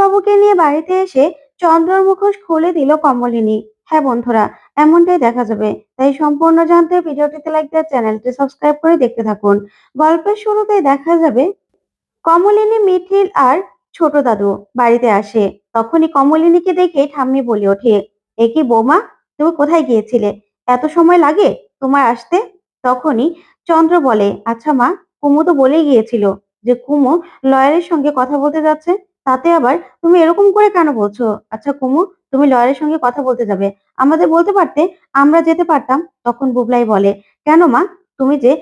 বাবুকে নিয়ে বাড়িতে এসে চন্দ্রর মুখোশ খুলে দিল কমলিনী। হ্যাঁ বন্ধুরা, এমনটাই দেখা যাবে। তাই সম্পূর্ণ জানতে ভিডিওটিতে লাইক দিয়ে চ্যানেলটি সাবস্ক্রাইব করে দেখতে থাকুন। গল্পের শুরুতেই দেখা যাবে, কমলিনী মিঠিল আর ছোট দাদু বাড়িতে আসে। তখনই কমলিনীকে দেখে ঠাম্মি বলে ওঠে, এ কি বৌমা, তুমি কোথায় গিয়েছিলে? এত সময় লাগে তোমার আসতে? তখনই চন্দ্র বলে আচ্ছা মা, কুমু তো বলেই গিয়েছিল যে কুমু লয়ারের সঙ্গে কথা বলতে যাচ্ছে। তাতে আবার তুমি এরকম করে কেন বলছো? আচ্ছা কুমু, তুমি লয়ারের সঙ্গে কথা বলতে যাবে। আমাদের বলতে পারতে আমরা যেতে পারতাম, তখন বুবলাই বলে, কেন মা? তুমি যে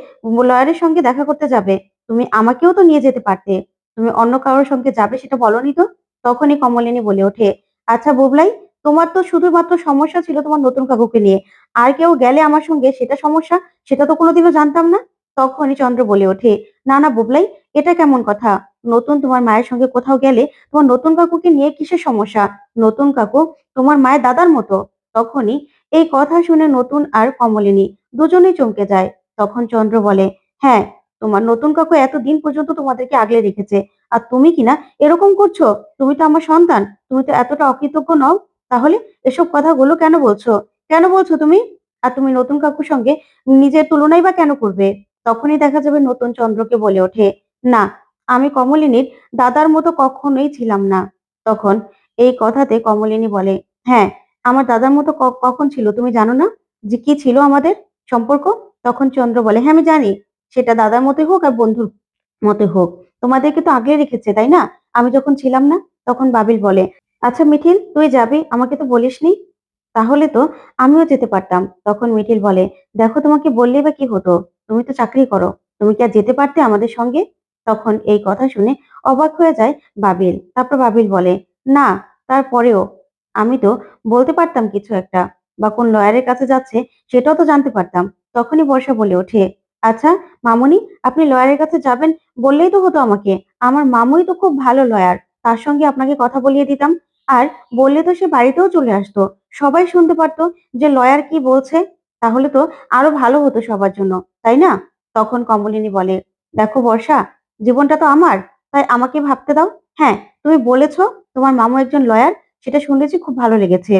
লয়ারের সঙ্গে দেখা করতে যাবে, তুমি আমাকেও তো নিয়ে যেতে পারতে। তুমি অন্য কারোর সঙ্গে যাবে সেটা বলনি তো? তখনই কমলিনী বলে ওঠে আচ্ছা বুবলাই, তোমার তো শুধুমাত্র সমস্যা ছিল তোমার নতুন কাকুকে নিয়ে। আর কেউ গেলে আমার সঙ্গে সেটা সমস্যা, সেটা তো কোনোদিনও জানতাম না? তখনই চন্দ্র বলে ওঠে, না না বুবলাই, এটা কেমন কথা? নতুন তোমার মায়ের সঙ্গে কোথাও গেলে তোমার নতুন কাকুকে নিয়ে কিসের সমস্যা? নতুন কাকু তোমার মায়ের দাদার মতো। তখনই এই কথা শুনে নতুন আর কমলিনী দুজনেই চমকে যায়। তখন চন্দ্র বলে হ্যাঁ তোমার নতুন কাকু এতদিন পর্যন্ত তোমাদেরকে আগলে রেখেছে। আর তুমি কিনা এরকম করছ? তুমি তো আমার সন্তান, তুমি তো এতটা অকৃতজ্ঞ নও। তাহলে এসব কথাগুলো কেন বলছো? কেন বলছো তুমি? আর তুমি নতুন কাকুর সঙ্গে নিজের তুলনাই বা কেন করবে? তখনই দেখা যাবে নতুন চন্দ্রকে বলে ওঠে, না আমি কমলিনীর দাদার মতো কখনোই ছিলাম না। তখন এই কথাতে কমলিনী বলে হ্যাঁ আমার দাদার মতো কখন ছিল তুমি জানো না? যে কি ছিল আমাদের সম্পর্ক? তখন চন্দ্র বলে হ্যাঁ আমি জানি। সেটা দাদার মতোই হোক আর বন্ধুর মতে হোক। তোমাদেরকে তো আগলে রেখেছে, তাই না? আমি যখন ছিলাম না, তখন বাবিল বলে আচ্ছা মিঠিল, তুই যাবি? আমাকে তো বলিসনি তাহলে তো আমিও যেতে পারতাম। তখন মিঠিল বলে, দেখো তোমাকে বললেই বা কি হতো? তুমি তো চাকরি করো। তুমি কি আর যেতে পারতে আমাদের সঙ্গে? তখন এই কথা শুনে অবাক হয়ে যায় বাবিল। তারপর বাবিল বলে, না, তারপরেও আমি তো বলতে পারতাম কিছু একটা বা কোন লয়ারের কাছে যাচ্ছে সেটাও তো জানতে পারতাম। তখনই বর্ষা বলে ওঠে আচ্ছা মামুনি, আপনি লয়ারের কাছে যাবেন বললেই তো হতো আমাকে। আমার মামুই তো খুব ভালো লয়ার, তার সঙ্গে আপনাকে কথা বলিয়ে দিতাম। আর বললে তো সে বাড়িতেও চলে আসতো। সবাই শুনতে পারতো যে লয়ার কি বলছে, তাহলে তো আরও ভালো হতো সবার জন্য, তাই না? তখন কমলিনী বলে, দেখো বর্ষা জীবনটা তো আমার, তাই আমাকে ভাবতে দাও। হ্যাঁ তুমি বলেছ তোমার মামু একজন লয়ার সেটা শুনেছি খুব ভালো লেগেছে।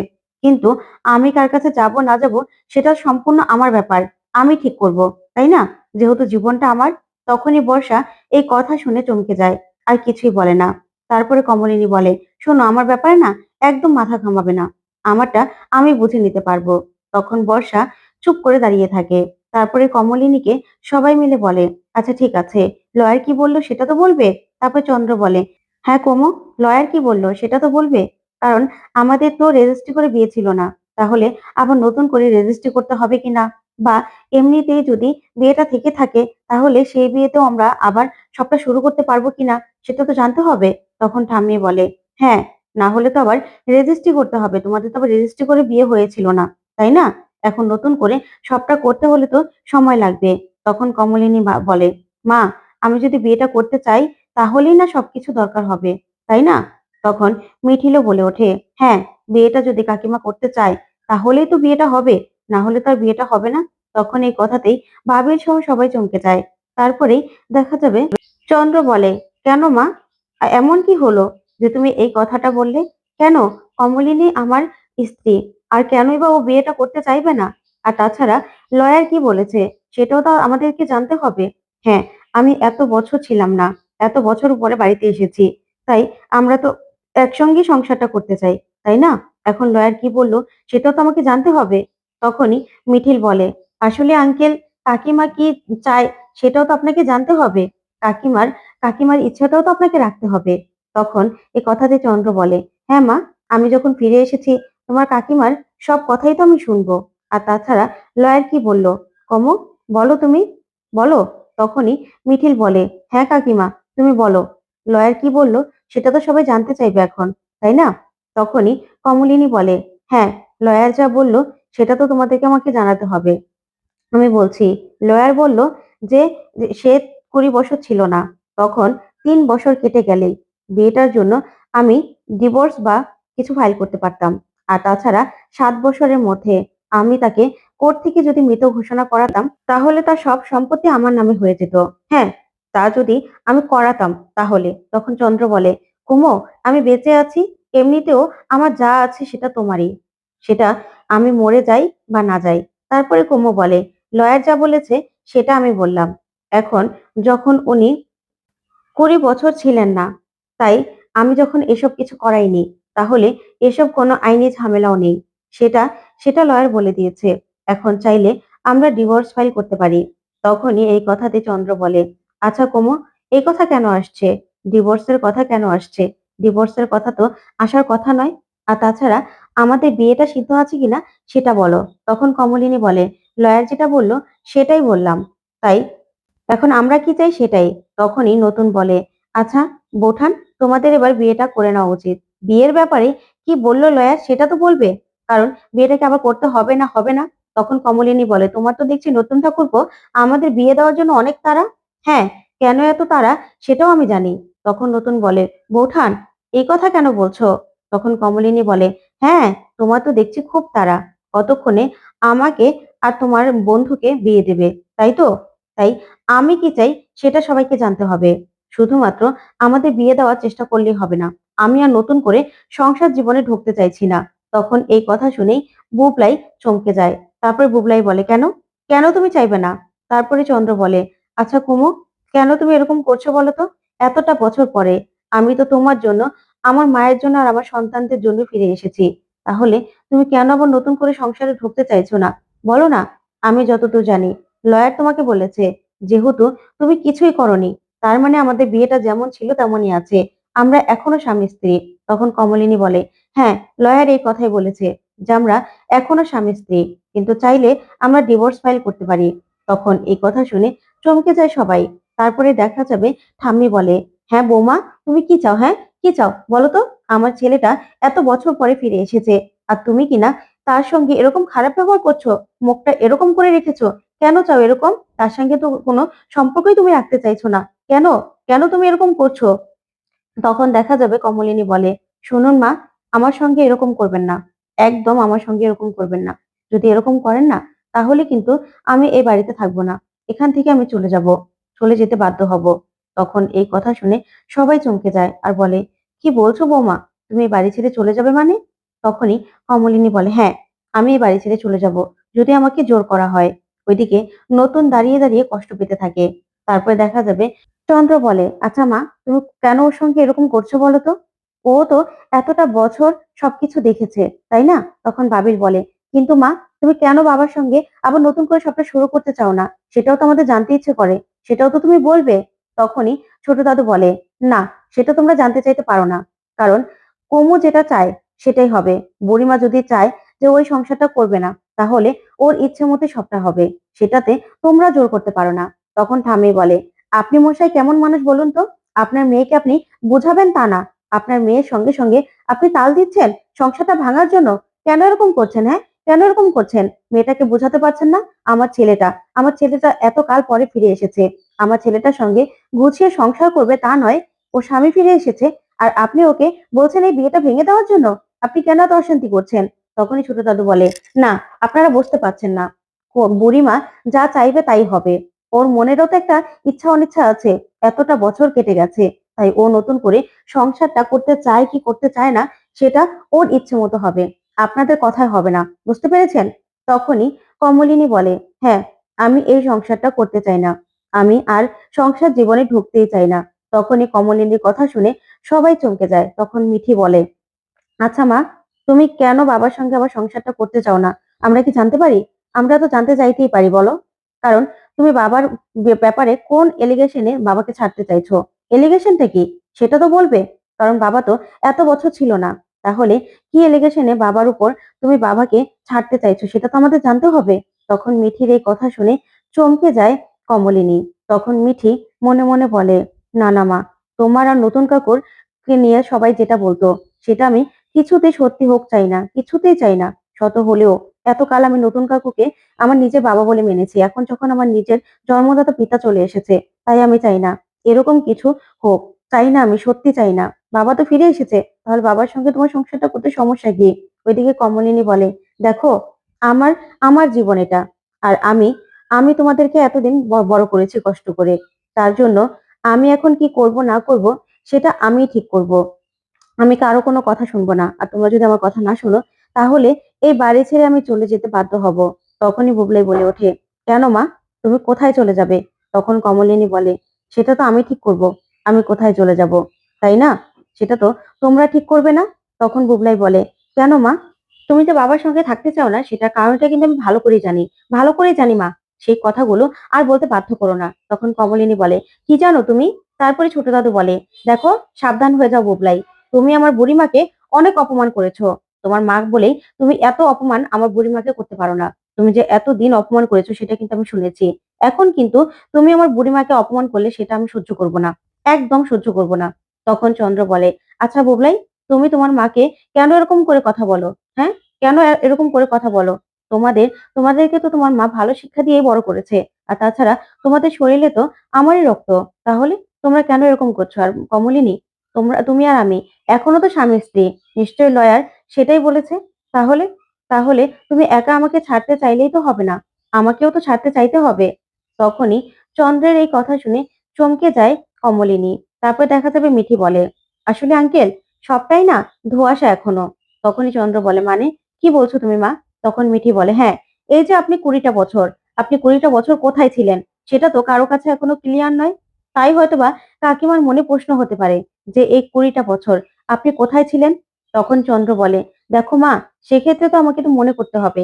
কিন্তু আমি কার কাছে যাব না যাব সেটা সম্পূর্ণ আমার ব্যাপার। আমি ঠিক করব, তাই না? যেহেতু জীবনটা আমার, তখনই বর্ষা এই কথা শুনে চমকে যায়, আর কিছুই বলে না। তারপরে কমলিনী বলে, শোনো, আমার ব্যাপারে না একদম মাথা ঘামাবে না। আমারটা আমি বুঝে নিতে পারব। তখন বর্ষা চুপ করে দাঁড়িয়ে থাকে। তারপরে কমলিনীকে সবাই মিলে বলে আচ্ছা ঠিক আছে, লয়ার কি বলল সেটা তো বলবে? তারপর চন্দ্র বলে হ্যাঁ কোমো, লয়ার কি বলল সেটা তো বলবে, কারণ আমাদের তো রেজিস্ট্রি করে বিয়ে ছিল না, তাহলে আবার নতুন করে রেজিস্ট্রি করতে হবে কিনা বা এমনিতেই যদি বিয়েটা থেকে থাকে, তাহলে সেই বিয়েতেও আমরা আবার সবটা শুরু করতে পারব কিনা সেটা তো জানতে হবে। তখন ঠাম্মি বলে হ্যাঁ না হলে তো আবার রেজিস্ট্রি করতে হবে, তোমাদের তো আবার রেজিস্ট্রি করে বিয়ে হয়েছিল না, তাই না? এখন নতুন করে সবটা করতে হলে তো সময় লাগবে। তখন কমলিনী বলে, মা, আমি যদি বিয়েটা করতে চাই, তাহলেই না সবকিছু দরকার হবে, তাই না? তখন মিঠিলও বলে ওঠে হ্যাঁ বিয়েটা যদি কাকিমা করতে চায়, তাহলেই তো বিয়েটা হবে না হলে তো আর বিয়েটা হবে না। তখন এই কথাতেই বাবিল সহ সবাই চমকে যায়। তারপরেই দেখা যাবে, চন্দ্র বলে, কেন মা? এমন কি হলো যে তুমি এই কথাটা বললে? কেন? কমলিনী আমার স্ত্রী আর কেনই বা ও বিয়েটা করতে চাইবে না? আর তাছাড়া লয়ার কি বলেছে? সেটাও তো আমাদেরকে জানতে হবে। হ্যাঁ আমি এত বছর ছিলাম না। এত বছর পরে বাড়িতে এসেছি। তাই আমরা তো একসঙ্গেই সংসারটা করতে চাই, তাই না? এখন লয়ার কি বলল, সেটাও তো আমাকে জানতে হবে। তখনই মিঠিল বলে, আসলে আঙ্কেল, কাকিমা কি চায় সেটাও তো আপনাকে জানতে হবে। কাকিমার কাকিমার ইচ্ছাটাও তো আপনাকে রাখতে হবে। তখন এই কথাতে চন্দ্র বলে হ্যাঁ মা, আমি যখন ফিরে এসেছি তোমার কাকিমার সব কথাই তো আমি শুনব। আর তাছাড়া লয়ার কি বলল? কমো, বলো তুমি। বলো? তখনই মিঠিল বলে হ্যাঁ কাকিমা, তুমি বলো। লয়ার কি বলল সেটা তো সবাই জানতে চাইবে এখন, তাই না? তখনই কমলিনী বলে হ্যাঁ লয়ার যা বলল সেটা তো তোমাদেরকে আমাকে জানাতে হবে। আমি বলছি, লয়ার বলল যে সে কুড়ি বছর ছিল না, তখন তিন বছর কেটে গেলেই। বিয়েটার জন্য আমি ডিভোর্স বা কিছু ফাইল করতে পারতাম। আর তাছাড়া সাত বছরের মধ্যে আমি তাকে কোর্ট থেকে যদি মৃত ঘোষণা করাতাম, তাহলে তার সব সম্পত্তি আমার নামে হয়ে যেত। হ্যাঁ তা যদি আমি করাতাম তাহলে, তখন চন্দ্র বলে, কুমো, আমি বেঁচে আছি, এমনিতেও আমার যা আছে সেটা তোমারই। সেটা আমি মরে যাই বা না যাই। তারপরে কুমো বলে, লয়ার যা বলেছে সেটা আমি বললাম। এখন যখন উনি কুড়ি বছর ছিলেন না, তাই আমি যখন এসব কিছু করাইনি তাহলে এসব কোনো আইনি ঝামেলাও নেই। সেটা সেটা লয়ার বলে দিয়েছে। এখন চাইলে আমরা ডিভোর্স ফাইল করতে পারি। তখনই এই কথাতে চন্দ্র বলে আচ্ছা কোমো, এই কথা কেন আসছে? ডিভোর্সের কথা কেন আসছে? ডিভোর্সের কথা তো আসার কথা নয়। আর তাছাড়া আমাদের বিয়েটা সিদ্ধ আছে কিনা সেটা বলো। তখন কমলিনী বলে লয়ার যেটা বলল সেটাই বললাম। তাই এখন আমরা কি চাই সেটাই? তখনই নতুন বলে আচ্ছা বোঠান, তোমাদের এবার বিয়েটা করে নেওয়া উচিত। বিয়ের ব্যাপারে কি বলল লয়ার সেটা তো বলবে। কারণ বিয়েটাকে আবার করতে হবে না হবে না? তখন কমলিনী বলে, তোমার তো দেখছি নতুন ঠাকুরপো, আমাদের বিয়ে দেওয়ার জন্য অনেক তারা। হ্যাঁ কেন এত তারা সেটাও আমি জানি। তখন নতুন বলে, বৌঠান, এই কথা কেন বলছো? তখন কমলিনী বলে হ্যাঁ তোমার তো দেখছি খুব তারা। কতক্ষণে আমাকে আর তোমার বন্ধুকে বিয়ে দেবে, তাই তো? তাই আমি কি চাই সেটা সবাইকে জানতে হবে। শুধুমাত্র আমাদের বিয়ে দেওয়ার চেষ্টা করলেই হবে না। আমি আর নতুন করে সংসার জীবনে ঢুকতে চাইছি না। তখন এই কথা শুনেই বুবলাই চমকে যায়। তারপরে বুবলাই বলে, কেন? কেন তুমি চাইবে না? তারপরে চন্দ্র বলে আচ্ছা কুমু, কেন তুমি এরকম করছ বলো তো? এতটা বছর পরে আমি তো তোমার জন্য, আমার মায়ের জন্য আর আমার সন্তানদের জন্য ফিরে এসেছি। তাহলে তুমি কেন আবার নতুন করে সংসারে ঢুকতে চাইছো না? বলো না, আমি যতটুকু জানি। লয়ার তোমাকে বলেছে, যেহেতু তুমি কিছুই করনি, তার মানে আমাদের বিয়েটা যেমন ছিল তেমনই আছে। আমরা এখনও স্বামী স্ত্রী। তখন কমলিনী বলে হ্যাঁ লয়ার এই কথাই বলেছে যে আমরা এখনও স্বামী স্ত্রী, কিন্তু চাইলে আমরা ডিভোর্স ফাইল করতে পারি। তখন এই কথা শুনে চমকে যায় সবাই। তারপরে দেখা যাবে ঠাম্মি বলে হ্যাঁ বৌমা, তুমি কি চাও? হ্যাঁ কি চাও? বলো তো, আমার ছেলেটা এত বছর পরে ফিরে এসেছে। আর তুমি কিনা তার সঙ্গে এরকম খারাপ ব্যবহার করছ? মুখটা এরকম করে রেখেছো? কেন চাও এরকম? তার সঙ্গে তো কোনো সম্পর্কই তুমি রাখতে চাইছো না। কেন? কেন তুমি এরকম করছ? তখন দেখা যাবে কমলিনী বলে, শুনুন মা, আমার সঙ্গে এরকম করবেন না। একদম আমার সঙ্গে এরকম করবেন না। যদি এরকম করেন না, তাহলে কিন্তু আমি এই বাড়িতে থাকব না। এখান থেকে আমি চলে যাব, চলে যেতে বাধ্য হব। তখন এই কথা শুনে সবাই চমকে যায় আর বলে, কি বলছো বৌমা, তুমি এই বাড়ি ছেড়ে চলে যাবে মানে? তখনই কমলিনী বলে হ্যাঁ আমি এই বাড়ি ছেড়ে চলে যাব, যদি আমাকে জোর করা হয়। ওইদিকে নতুন দাঁড়িয়ে দাঁড়িয়ে কষ্ট পেতে থাকে। তারপরে দেখা যাবে চন্দ্র বলে আচ্ছা মা, তুমি কেন ওর সঙ্গে এরকম করছ বলো তো? ও তো এতটা বছর সবকিছু দেখেছে, তাই না? তখন বাবির বলে, কিন্তু মা, তুমি কেন বাবার সঙ্গে আবার নতুন করে সবটা শুরু করতে চাও না? সেটাও তো আমাদের জানতে ইচ্ছে করে, সেটাও তো তুমি বলবে। তখনই ছোট দাদু বলে, না, সেটা তোমরা জানতে চাইতে পারো না, কারণ কুমু যেটা চায় সেটাই হবে। বুড়িমা যদি চায় যে ওই সংসারটা করবে না, তাহলে ওর ইচ্ছে মতো সবটা হবে। সেটাতে তোমরা জোর করতে পারো না। তখন ঠামি বলে আপনি মশাই কেমন মানুষ বলুন তো? আপনার মেয়েকে আপনি বোঝাবেন তা না। আপনার মেয়ের সঙ্গে সঙ্গে আপনি তাল দিচ্ছেন সংসারটা ভাঙার জন্য। কেন এরকম করছেন হ্যাঁ? কেন এরকম করছেন? মেয়েটাকে বোঝাতে পারছেন না আমার ছেলেটা। আমার ছেলেটা এত কাল পরে ফিরে এসেছে। আমার ছেলেটার সঙ্গে গুছিয়ে সংসার করবে তা নয়। ও স্বামী ফিরে এসেছে আর আপনি ওকে বলছেন এই বিয়েটা ভেঙে দেওয়ার জন্য? আপনি কেন এত অশান্তি করছেন? তখনই ছোট দাদু বলে, না, আপনারা বুঝতে পারছেন না। বুড়িমা যা চাইবে তাই হবে। ওর মনেরও তো একটা ইচ্ছা অনিচ্ছা আছে, এতটা বছর কেটে গেছে, তাই ও নতুন করে সংসারটা করতে চায় কি করতে চায় না, সেটা ওর ইচ্ছে মতো হবে, আপনাদের কথায় হবে না, বুঝতে পেরেছেন? তখনই কমলিনী বলে হ্যাঁ আমি এই সংসারটা করতে চাই না, আমি আর সংসার জীবনে ঢুকতেই চাই না। তখনই কমলিনীর কথা শুনে সবাই চমকে যায়, তখন মিঠি বলে আচ্ছা মা, তুমি কেন বাবার সঙ্গে আবার সংসারটা করতে চাও না? আমরা কি জানতে পারি? আমরা তো জানতে চাইতেই পারি, বলো। কারণ তুমি বাবার ব্যাপারে কোন এলিগেশনে বাবাকে ছাড়তে চাইছো? এলিগেশনটা কি? সেটা তো বলবে, কারণ বাবা তো এত বছর ছিল না। তাহলে কি এলিগেশনে বাবার উপর তুমি বাবাকে ছাড়তে চাইছো সেটা তো আমাদের জানতে হবে। তখন মিঠির এই কথা শুনে চমকে যায় কমলিনী। তখন মিঠি মনে মনে বলে, না না মা, তোমার আর নতুন কাকুর নিয়ে সবাই যেটা বলতো, সেটা আমি কিছুতেই সত্যি হোক চাই না, কিছুতেই চাই না। শত হলেও এতকাল আমি নতুন কাকুকে আমার নিজের বাবা বলে মেনেছি। এখন যখন আমার নিজের জন্মদাতা পিতা চলে এসেছে, তাই আমি চাই না। এরকম কিছু হোক, চাই না আমি, সত্যি চাই না। বাবা তো ফিরে এসেছে, তাহলে বাবার সঙ্গে তোমার সংসারটা করতে সমস্যা কি? ওইদিকে কমলিনী বলে, দেখো, আমার আমার জীবন এটা, আর আমি আমি তোমাদেরকে এতদিন বড় করেছি কষ্ট করে। তার জন্য আমি এখন কি করব, না করব, সেটা আমি ঠিক করব। আমি কারও কোনো কথা শুনব না। আর তোমরা যদি আমার কথা না শোনো, তাহলে এই বাড়ি ছেড়ে আমি চলে যেতে বাধ্য হব। তখনই বুবলাই বলে ওঠে, কেন মা? তুমি কোথায় চলে যাবে? তখন কমলিনী বলে, সেটা তো আমি ঠিক করব, আমি কোথায় চলে যাব? তাই না? সেটা তো তোমরা ঠিক করবে না? তখন বুবলাই বলে, কেন মা? তুমি যে বাবার সঙ্গে থাকতে চাও না, সেটার কারণটা কিন্তু আমি ভালো করেই জানি, ভালো করেই জানি মা, সেই কথাগুলো আর বলতে বাধ্য করো না। তখন কমলিনী বলে, কি জানো তুমি? তারপরে ছোট দাদু বলে, দেখো, সাবধান হয়ে যাও বুবলাই, তুমি আমার বুড়িমাকে অনেক অপমান করেছ। তোমার মা বলেই, তুমি এত অপমান আমার বুড়িমাকে করতে পারো না। তুমি যে এত দিন অপমান করেছ সেটা কিন্তু আমি শুনেছি। এখন কিন্তু তুমি আমার বুড়িমাকে অপমান করলে সেটা আমি সহ্য করব না, একদম সহ্য করব না। তখন চন্দ্র বলে আচ্ছা বুবলাই, তুমি তোমার মাকে কেন এরকম করে কথা বলো? হ্যাঁ? কেন এরকম করে কথা বলো? তোমাদের, তোমাদেরকে তো তোমার মা ভালো শিক্ষা দিয়েই বড় করেছে। আর তাছাড়া তোমাদের শরীরে তো আমারই রক্ত। তাহলে তোমরা কেন এরকম করছ? আর কমলিনী, তোমরা, তুমি আর আমি, এখনও তো স্বামী স্ত্রী। নিশ্চয়ই লয়ার সেটাই বলেছে। তাহলে তাহলে তুমি একা আমাকে ছাড়তে চাইলেই তো হবে না। আমাকেও তো ছাড়তে চাইতে হবে। তখনই চন্দ্রের এই কথা শুনে চমকে যায় কমলিনী। তারপর দেখা যাবে মিঠি বলে, আসলে আঙ্কেল সবটাই না ধোঁয়াশা এখনও? তখনই চন্দ্র বলে মানে কি বলছো তুমি মা? তখন মিঠি বলে হ্যাঁ এই যে আপনি কুড়িটা বছর, আপনি কুড়িটা বছর কোথায় ছিলেন? সেটা তো কারও কাছে এখনও ক্লিয়ার নয়। তাই হয়তোবা কাকিমার মনে প্রশ্ন হতে পারে যে, এই কুড়িটা বছর আপনি কোথায় ছিলেন? তখন চন্দ্র বলে, দেখো মা, সেক্ষেত্রে তো আমাকে তো মনে করতে হবে।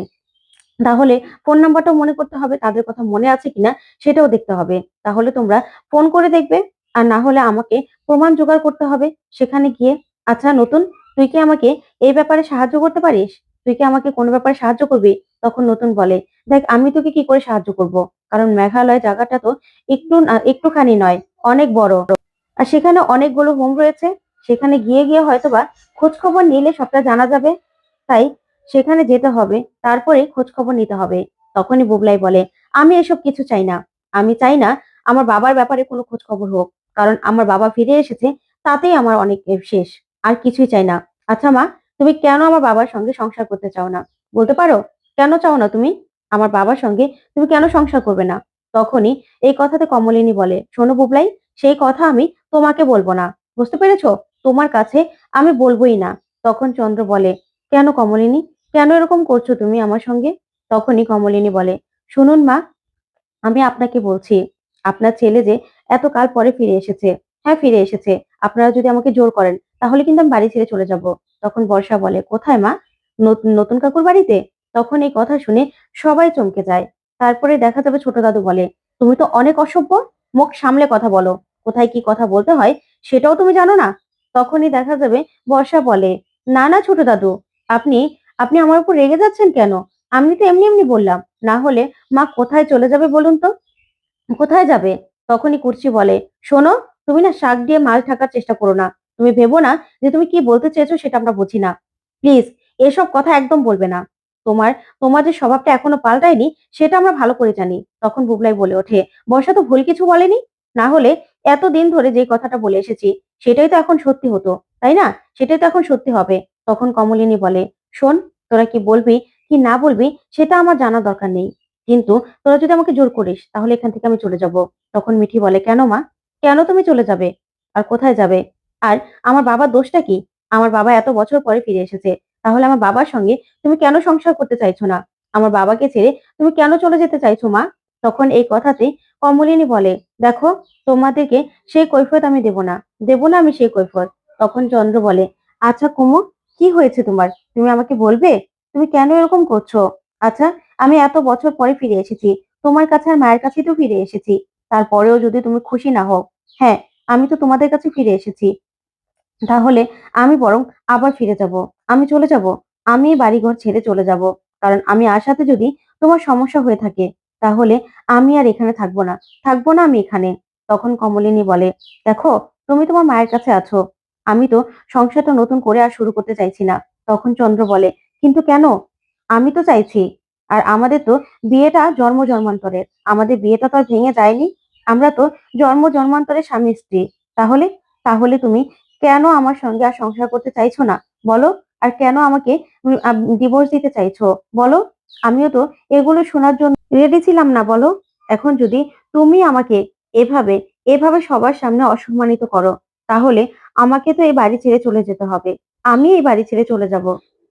তাহলে ফোন নাম্বারটাও মনে করতে হবে, তাদের কথা মনে আছে কিনা সেটাও দেখতে হবে। তাহলে তোমরা ফোন করে দেখবে, আর না হলে আমাকে প্রমাণ জোগাড় করতে হবে। সেখানে গিয়ে আচ্ছা নতুন, তুই কি আমাকে এই ব্যাপারে সাহায্য করতে পারিস? তুই কি আমাকে কোনো ব্যাপারে সাহায্য করবি? তখন নতুন বলে, দেখ, আমি তোকে কি করে সাহায্য করব? কারণ মেঘালয় জায়গাটা তো একটু একটুখানি নয়, অনেক বড়। আর সেখানে অনেকগুলো হোম রয়েছে। সেখানে গিয়ে গিয়ে হয়তোবা খোঁজ খবর নিলে সবটা জানা যাবে। তাই সেখানে যেতে হবে, তারপরে খোঁজ খবর নিতে হবে। তখনই বুবলাই বলে, আমি এসব কিছু চাই না। আমি চাই না আমার বাবার ব্যাপারে কোনো খোঁজ খবর হোক। কারণ আমার বাবা ফিরে এসেছে, তাতেই আমার অনেক শেষ। আর কিছুই চাই না। আচ্ছা মা, তুমি কেন আমার বাবার সঙ্গে সংসার করতে চাও না? বলতে পারো? কেন চাও না তুমি? আমার বাবার সঙ্গে তুমি কেন সংসার করবে না? তখনই এই কথাতে কমলিনী বলে, শোনো বুবলাই, সেই কথা আমি তোমাকে বলব না। বুঝতে পেরেছ? তোমার কাছে আমি বলবোই না। তখন চন্দ্র বলে, কেন কমলিনী? কেন এরকম করছ তুমি আমার সঙ্গে? তখনই কমলিনী বলে, শুনুন মা, আমি আপনাকে বলছি, আপনার ছেলে যে এতকাল পরে ফিরে এসেছে হ্যাঁ ফিরে এসেছে, আপনারা যদি আমাকে জোর করেন, তাহলে কিন্তু আমি বাড়ি ছেড়ে চলে যাব। তখন বর্ষা বলে, কোথায় মা? নতুন কাকুর বাড়িতে? তখন এই কথা শুনে সবাই চমকে যায়। তারপরে দেখা যাবে ছোট দাদু বলে, তুমি তো অনেক অসভ্য, মুখ সামলে কথা বলো। কোথায় কি কথা বলতে হয়, সেটাও তুমি জানো না? তখনই দেখা যাবে বর্ষা বলে, না না, ছোট দাদু, আপনি আপনি আমার উপর রেগে যাচ্ছেন কেন? আমি তো এমনি এমনি বললাম, না হলে মা কোথায় চলে যাবে বলুন তো? কোথায় যাবে? তখনই কুর্চি বলে, শোনো, তুমি না শাক দিয়ে মাছ ঢাকার চেষ্টা করো না। তুমি ভেবো না যে তুমি কি বলতে চেয়েছো সেটা আমরা বুঝি না। প্লিজ, এসব কথা একদম বলবে না। তোমার তোমার যে স্বভাবটা এখনও পাল্টায়নি, সেটা আমরা ভালো করে জানি। তখন বুবলাই বলে ওঠে, বর্ষা তো ভুল কিছু বলেনি? না হলে এতদিন ধরে যে কথাটা বলে এসেছি সেটাই তো এখন সত্যি হতো, তাই না? সেটাই তো এখন সত্যি হবে। তখন কমলিনী বলে, শোন, তোরা কি বলবি, কি না বলবি, সেটা আমার জানা দরকার নেই। কিন্তু তোরা যদি আমাকে জোর করিস, তাহলে এখান থেকে আমি চলে যাব। তখন মিঠি বলে, কেন মা? কেন তুমি চলে যাবে? আর কোথায় যাবে? আর আমার বাবার দোষটা কি? আমার বাবা এত বছর পরে ফিরে এসেছে। তাহলে আমার বাবার সঙ্গে তুমি কেন সংসার করতে চাইছো না? আমার বাবাকে ছেড়ে তুমি কেন চলে যেতে চাইছো মা? তখন এই কথাতে কমলিনী বলে, দেখো, তোমাদেরকে সেই কৈফত আমি দেব না দেব না আমি সেই কৈফত তখন চন্দ্র বলে আচ্ছা কুমু, কি হয়েছে তোমার? তুমি আমাকে বলবে? তুমি কেন এরকম করছ? আচ্ছা আমি এত বছর পরে ফিরে এসেছি, তোমার কাছে আর মায়ের কাছেই তো ফিরে এসেছি, তারপরেও যদি তুমি খুশি না হও হ্যাঁ আমি তো তোমাদের কাছে ফিরে এসেছি। তাহলে আমি বরং আবার ফিরে যাব, আমি চলে যাব, আমি বাড়িঘর ছেড়ে চলে যাব, কারণ আমি আসাতে যদি তোমার সমস্যা হয়ে থাকে তাহলে আমি আর এখানে থাকব না। থাকব না আমি এখানে। তখন কমলিনী বলে, দেখো, তুমি তোমার মায়ের কাছে আছো। আমি তো সংসারটা নতুন করে আর শুরু করতে চাইছি না। তখন চন্দ্র বলে, কিন্তু কেন? আমি তো চাইছি। আর আমাদের তো বিয়েটা জন্ম জন্মান্তরের আমাদের বিয়েটা তো আর ভেঙে যায়নি। আমরা তো জন্ম জন্মান্তরের স্বামী স্ত্রী। তাহলে তাহলে তুমি কেন আমার সঙ্গে আর সংসার করতে চাইছো না? বলো, আর কেন আমাকে ডিভোর্স দিতে চাইছো? বলো। আমিও তো এগুলো শোনার জন্য রেডি ছিলাম না, বলো? এখন যদি তুমি আমাকে এভাবে এভাবে সবার সামনে অসম্মানিত করো, তাহলে আমাকে তো এই বাড়ি ছেড়ে চলে যেতে হবে। আমি এই বাড়ি ছেড়ে চলে যাব,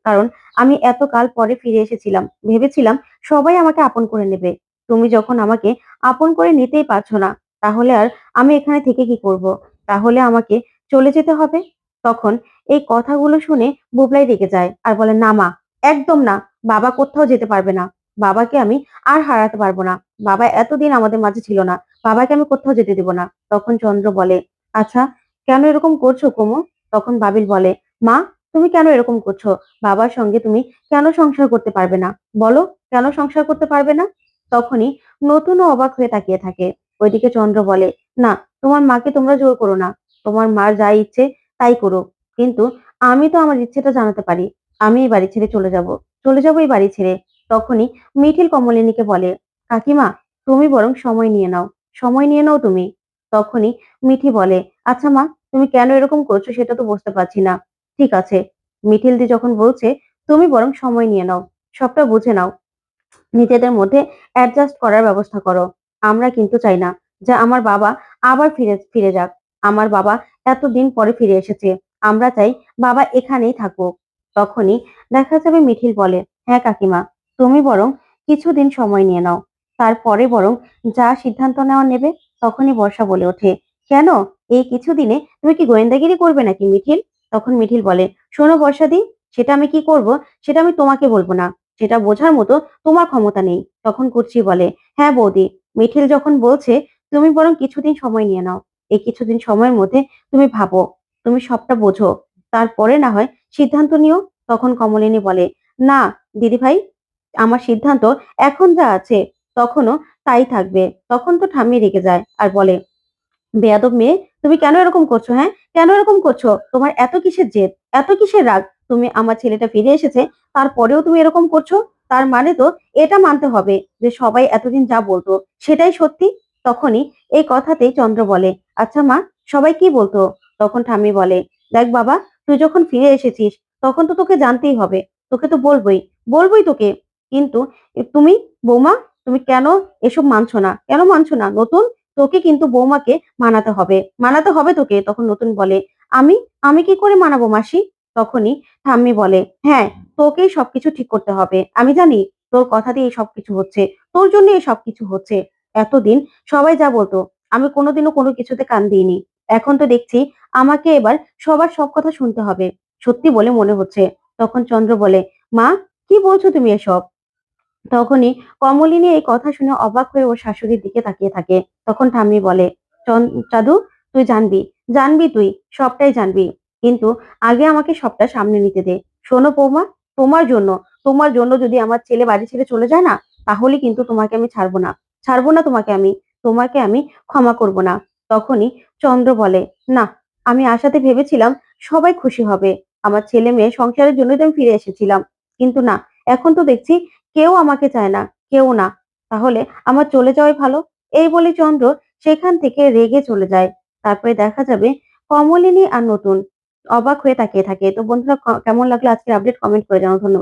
কারণ আমি এতকাল পরে ফিরে এসেছিলাম। ভেবেছিলাম সবাই আমাকে আপন করে নেবে। তুমি যখন আমাকে আপন করে নিতেই পারছ না, তাহলে আর আমি এখানে থেকে কি করব? তাহলে আমাকে চলে যেতে হবে? তখন এই কথাগুলো শুনে বুবলাই রেগে যায় আর বলে, না মা, একদম না। বাবা কোথাও যেতে পারবে না। বাবাকে আমি আর হারাতে পারব না। বাবা এতদিন আমাদের মাঝে ছিল না। বাবাকে আমি কোথাও যেতে দেব না। তখন চন্দ্র বলে আচ্ছা কেন এরকম করছ কুমু? তখন বাবিল বলে, মা, তুমি কেন এরকম করছ? বাবার সঙ্গে তুমি কেন সংসার করতে পারবে না? বলো, কেন সংসার করতে পারবে না? তখনই নতুন অবাক হয়ে তাকিয়ে থাকে। ওইদিকে চন্দ্র বলে, না, তোমার মাকে তোমরা জোর করো না। তোমার মার যা ইচ্ছে তাই করো। কিন্তু আমি তো আমার ইচ্ছেটা জানাতে পারি। আমি এই বাড়ি ছেড়ে চলে যাব। চলে যাব এই বাড়ি ছেড়ে। তখনই মিঠিল কমলিনীকে বলে, কাকিমা, তুমি বরং সময় নিয়ে নাও। সময় নিয়ে নাও তুমি। তখনই মিঠি বলে আচ্ছা মা, তুমি কেন এরকম করছ সেটা তো বুঝতে পারছি না। ঠিক আছে। মিঠিল দি যখন বলছে, তুমি বরং সময় নিয়ে নাও, সবটা বুঝে নাও। নিজেদের মধ্যে অ্যাডজাস্ট করার ব্যবস্থা করো। আমরা কিন্তু চাই না যে আমার বাবা আবার ফিরে ফিরে যাক। আমার বাবা এতদিন পরে ফিরে এসেছে। আমরা চাই বাবা এখানেই থাকুক। তখনই দেখা যাবে মিঠিল বলে হ্যাঁ কাকিমা, তুমি বরং কিছুদিন সময় নিয়ে নাও। তারপরে বরং যা সিদ্ধান্ত নেওয়া নেবে তখনই বর্ষা বলে ওঠে। কেন? এই কিছুদিনে তুমি কি গোয়েন্দাগিরি করবে নাকি মিঠিল? তখন মিঠিল বলে, শোনো বর্ষাদি, সেটা আমি কি করব সেটা আমি তোমাকে বলব না। সেটা বোঝার মতো তোমার ক্ষমতা নেই। তখন কুর্চি বলে হ্যাঁ বৌদি, মিঠিল যখন বলছে, তুমি বরং কিছুদিন সময় নিয়ে নাও। এই কিছুদিন সময়ের মধ্যে তুমি ভাবো, তুমি সবটা বোঝো। তারপরে না হয় সিদ্ধান্ত নিও। তখন কমলিনী বলে, না দিদি ভাই আমার সিদ্ধান্ত এখন যা আছে তখনও তাই থাকবে। তখন তো ঠাম্মি রেগে যায় আর বলে, বেয়াদব মেয়ে, তুমি কেন এরকম করছ হ্যাঁ? কেন এরকম করছ? তোমার এত কিসের জেদ? এত কিসের রাগ? তুমি আমার ছেলেটা ফিরে এসেছে, তারপরেও তুমি এরকম করছ? তার মানে তো এটা মানতে হবে যে সবাই এতদিন যা বলতো সেটাই সত্যি? তখনই এই কথাতেই চন্দ্র বলে আচ্ছা মা, সবাই কি বলতো? তখন ঠাম্মি বলে, দেখ বাবা তুই যখন ফিরে এসেছিস, তখন তো তোকে জানতেই হবে। তোকে তো বলবোই বলবোই তোকে। কিন্তু তুমি বৌমা, তুমি কেন এসব মানছো না? কেন মানছো না? নতুন তোকে কিন্তু বৌমাকে মানাতে হবে। মানাতে হবে তোকে, তখন নতুন বলে, আমি আমি কি করে মানাবো মাসি? তখনই ঠাম্মি বলে হ্যাঁ তোকেই সবকিছু ঠিক করতে হবে। আমি জানি তোর কথা দিয়ে সবকিছু হচ্ছে, তোর জন্য এই সবকিছু হচ্ছে। এতদিন সবাই যা বলতো, আমি কোনোদিনও কোনো কিছুতে কান দিইনি। এখন তো দেখছি আমাকে এবার সবার সব কথা শুনতে হবে, সত্যি বলে মনে হচ্ছে। তখন চন্দ্র বলে, মা, কি বলছো তুমি এসব? তখনই কমলিনী এই কথা শুনে অবাক হয়ে ওর শাশুড়ির দিকে তাকিয়ে থাকে। তখন ঠাম্মি বলে, "চন- চাঁদু, তুই জানবি জানবি তুই, সবটাই জানবি। কিন্তু আগে আমাকে সবটা সামনে নিতে দে। শোনো বৌমা, তোমার জন্য তোমার জন্য যদি আমার ছেলে বাড়ি ছেড়ে চলে যায় না, তাহলে কিন্তু তোমাকে আমি ছাড়বো না। ছাড়বো না তোমাকে আমি তোমাকে আমি ক্ষমা করব না। তখনই চন্দ্র বলে, না আমি আশাতে ভেবেছিলাম সবাই খুশি হবে। আমার ছেলে মেয়ে সংসারের জন্যই তো আমি ফিরে এসেছিলাম। কিন্তু না, এখন তো দেখছি কেউ আমাকে চায় না, কেউ না। তাহলে আমার চলে যাওয়াই ভালো? এই বলে চন্দ্র সেখান থেকে রেগে চলে যায়। তারপরে দেখা যাবে কমলিনী আর নতুন। অবাক হয়ে তাকিয়ে থাকে। তো বন্ধুরা কেমন লাগল আজকের আপডেট কমেন্ট করে জানাও। ধন্যবাদ।